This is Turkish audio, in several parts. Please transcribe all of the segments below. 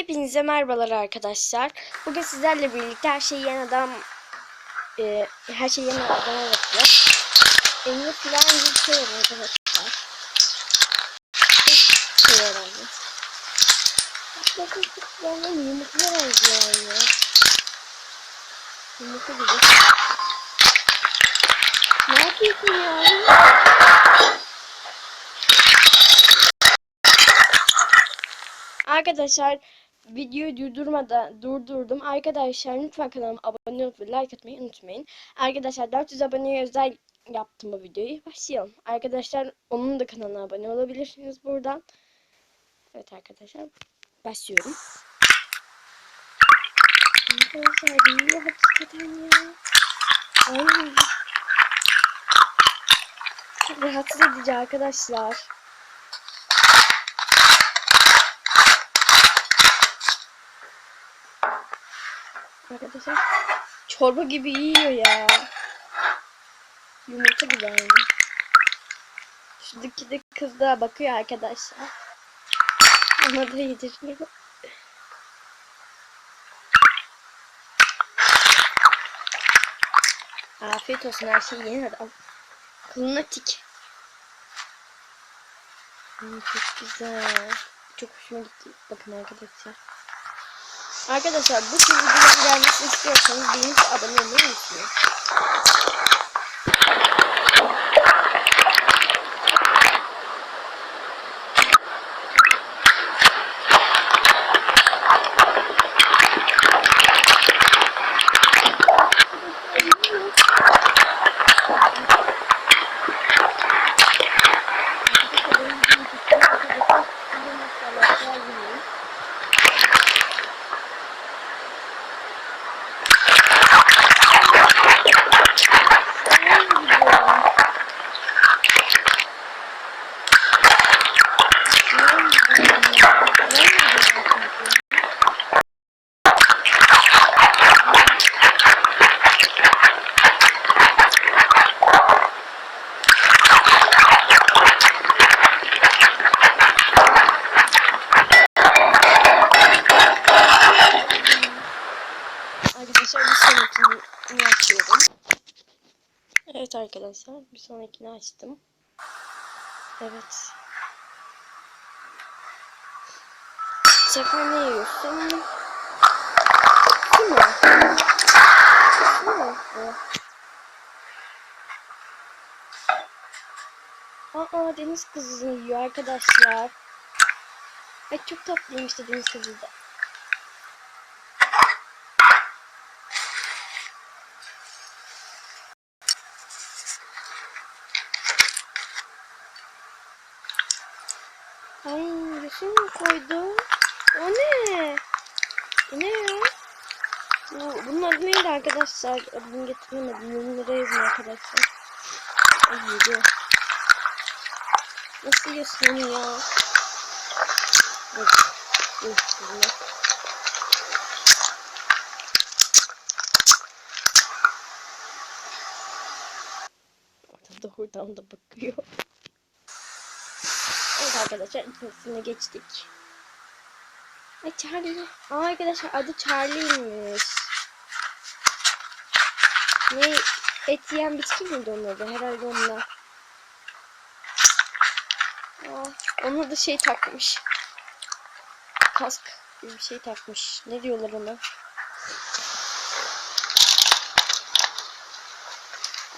Hepinize merhabalar arkadaşlar. Bugün sizlerle birlikte her şeyi yeni adam e, her şeyi yeni adama bakacağız. Emre filan bir şey var arkadaşlar. Şey herhalde. Bakın kutlarına yumurtlar benziyor ya. Yumurta gibi. Ne yapıyorsun ya? Arkadaşlar videoyu durdurmadan durdurdum. Arkadaşlar lütfen kanalıma abone olup like atmayı unutmayın. Arkadaşlar 400 aboneye özel yaptım bu videoyu. Başlayalım. Arkadaşlar onun da kanalına abone olabilirsiniz buradan. Evet arkadaşlar başlıyorum. Arkadaşlar büyüyor hakikaten ya. Ay. Çok rahatsız edici arkadaşlar. Arkadaşlar çorba gibi yiyor ya. Yumurta gibi yani. Şuradaki de kız da bakıyor arkadaşlar. Ona da yediriyor. Afiyet olsun her şey yeni adam. Kılına. Hmm, çok güzel. Çok hoşuma gitti. Bakın arkadaşlar. Arkadaşlar bu tür videoların gelmesini istiyorsanız beğenip abone olmayı unutmayın. Arkadaşlar bir sonrakini açıyorum. Evet arkadaşlar bir sonrakini açtım. Evet. Sefer ne yiyorsun? Mu? Bu mu? Bu. Aa deniz kızı yiyor arkadaşlar. Ay çok tatlıymış da deniz kızı da. Ay resim mi koydum? O ne? Bu ne ya? Bu, bunun adı neydi arkadaşlar? Adını getiremedim. Yorumlara yazın arkadaşlar. Ay yedi. Nasıl onu ya? Dur. Dur. Dur. Orada da oradan da bakıyor. Arkadaşlar ikincisine geçtik. Ay Charlie. Aa arkadaşlar adı Charlie'ymiş. Ne? Et yiyen bitki miydi onun adı? Herhalde onunla. Aa, ona da şey takmış. Kask gibi bir şey takmış. Ne diyorlar ona?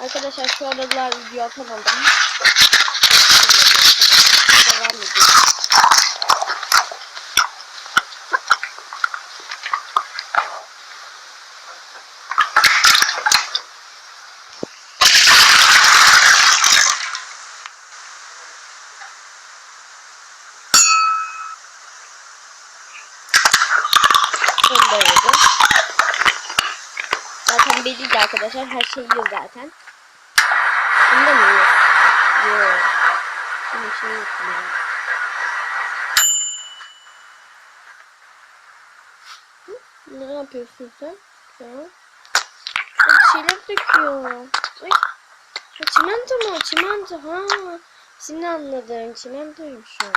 Arkadaşlar şu aralar video atamadım. Yedim. Zaten belliydi arkadaşlar. Her şey yiyor zaten. Bunu da mı yiyor? Yiyor. Bunu şey yapıyor. Ne yapıyorsun sen? Ya. Ay, çilek döküyor. Ay. Ha, çimento mu? Çimento. Ha. Şimdi anladım. Çimentoymuş o.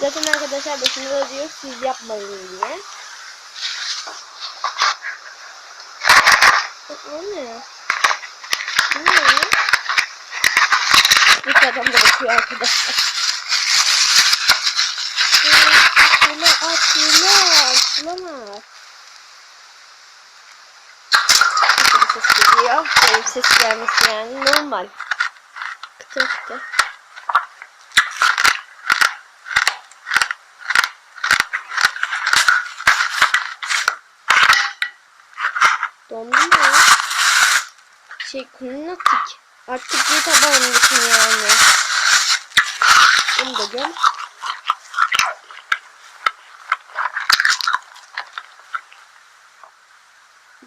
Zaten arkadaşlar başında da diyor siz yapmayın diye. O ne? Bu ne? Bir adam da bakıyor arkadaşlar. Sula at sula sulama. Bir ses geliyor. Benim ses gelmesi yani normal. Kıtır kıtır. Dondu mu? Şey kulinatik. Artık bir tabağındasın yani. Bunu da göm.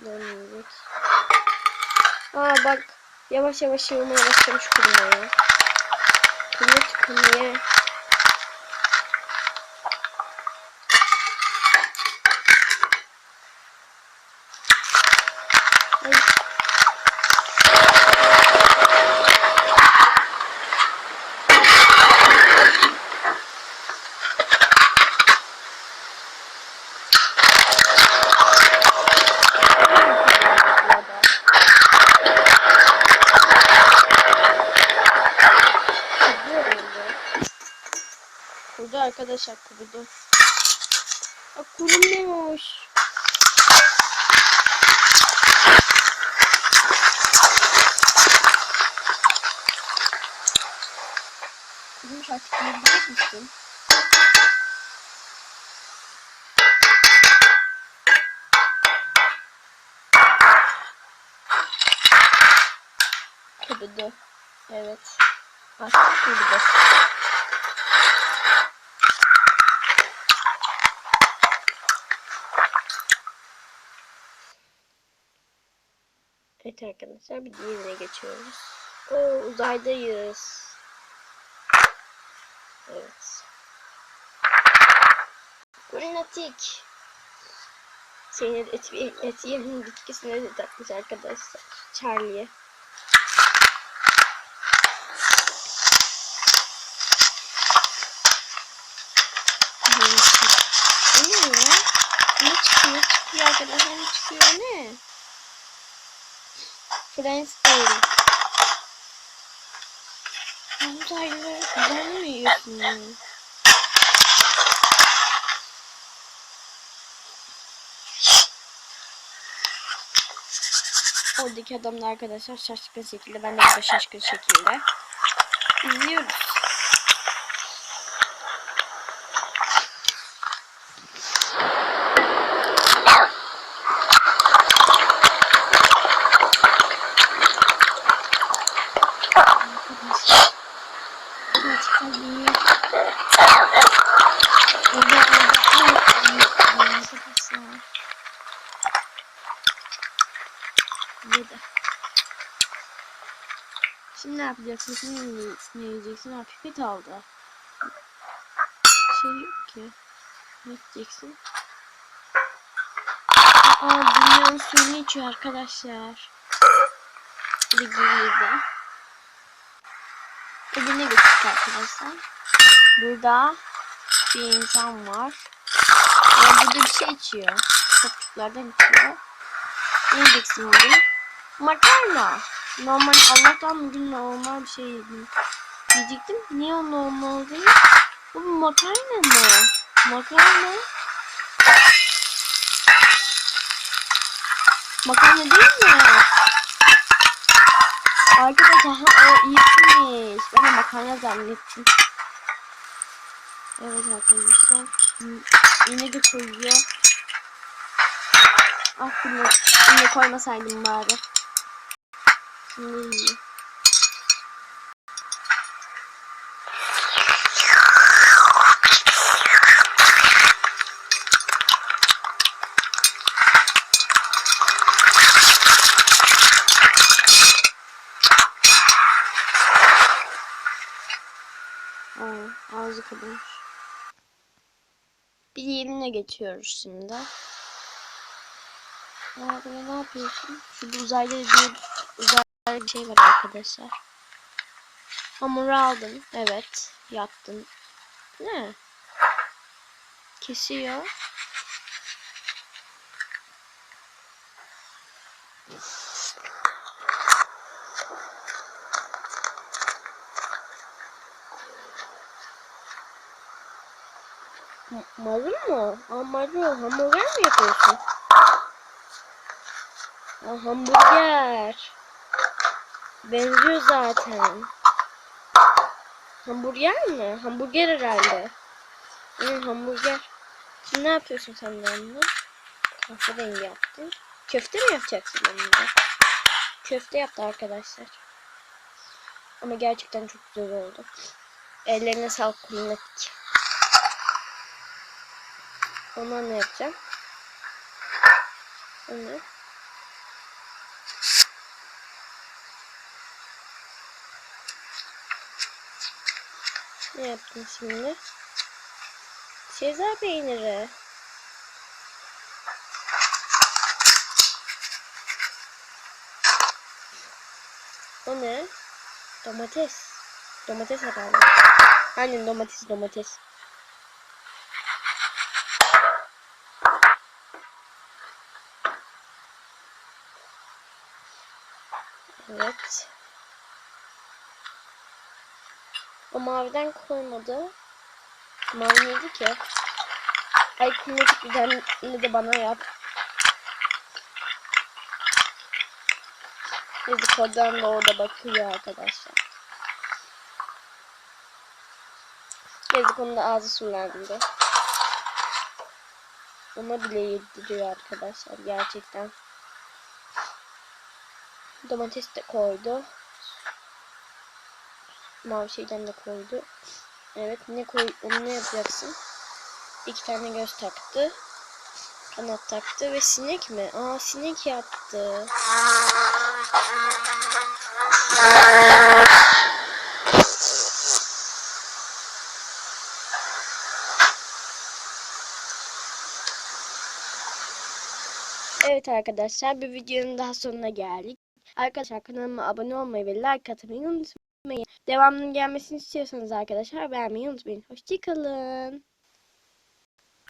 Dönmeyecek. Aa bak. Yavaş yavaş yığılmaya başlamış kurumaya. Kumut kumye. Ay. Kurdu arkadaşlar kurudu. Aa, kurumuş. Kurumuş artık misin? Kurudu. Evet. Artık kurudu. Evet arkadaşlar bir diğerine geçiyoruz. Oo uzaydayız. Evet. Granatik. Senin et, et yemin bitkisine de takmış arkadaşlar. Charlie. Bu ne ya? Ne çıkıyor? Çıkıyor arkadaşlar. Çıkıyor? Ne? Friends değil. Uzaylı. Uzaylı mı yiyorsun ya? Oradaki adam da arkadaşlar şaşkın şekilde ben de burada şaşkın şekilde izliyoruz. Burada. Şimdi ne yapacaksın? Şimdi ne yiyeceksin? Ha pipet aldı. Şey yok ki. Ne yapacaksın? Aa dünyanın suyunu içiyor arkadaşlar. Bir girdi. Arkadaşlar. Burada bir insan var. Ve burada bir şey içiyor. Topçuklardan içiyor. Ne yiyeceksin bugün? Makarna. Normal Allah'tan bugün normal bir şey yedim. Diyecektim. Niye o normal değil? Bu makarna mı? Makarna. Makarna değil mi? Arkadaşlar ha, o iyiymiş. Ben makarna zannettim. Evet arkadaşlar. Yine de koyuyor. Ah bunu yine koymasaydım bari. Şimdi yiyor. Aa, kapamış. Bir yerine geçiyoruz şimdi. Böyle ne yapıyorsun? Şurada uzaylı bir uzaylı bir şey var arkadaşlar. Hamuru aldın. Evet. Yattın. Ne? Kesiyor. Marul mu? Aa marul. Hamburger mi yapıyorsun? Aa, hamburger. Benziyor zaten. Hamburger mi? Hamburger herhalde. Hı, hamburger. Ne yapıyorsun sen de onunla? Kahverengi yaptın. Köfte mi yapacaksın onunla? Köfte yaptı arkadaşlar. Ama gerçekten çok güzel oldu. Ellerine sağlık kullanık. Ne yapacağım? Onu. Ne yaptın şimdi? Sezar peyniri. O ne? Domates. Domates herhalde. Aynen domates domates. Evet. O maviden koymadı. Mavi neydi ki? Ay bir tane de bana yap. Dedikodan da orada bakıyor arkadaşlar. Dedikodanın da ağzı sulandı. Ona bile yediriyor arkadaşlar gerçekten. Domates de koydu. Mavi şeyden de koydu. Evet ne koy onu ne yapacaksın? İki tane göz taktı. Kanat taktı ve sinek mi? Aa sinek yaptı. Evet arkadaşlar bir videonun daha sonuna geldik. Arkadaşlar kanalıma abone olmayı ve like atmayı unutmayın. Devamının gelmesini istiyorsanız arkadaşlar beğenmeyi unutmayın. Hoşçakalın.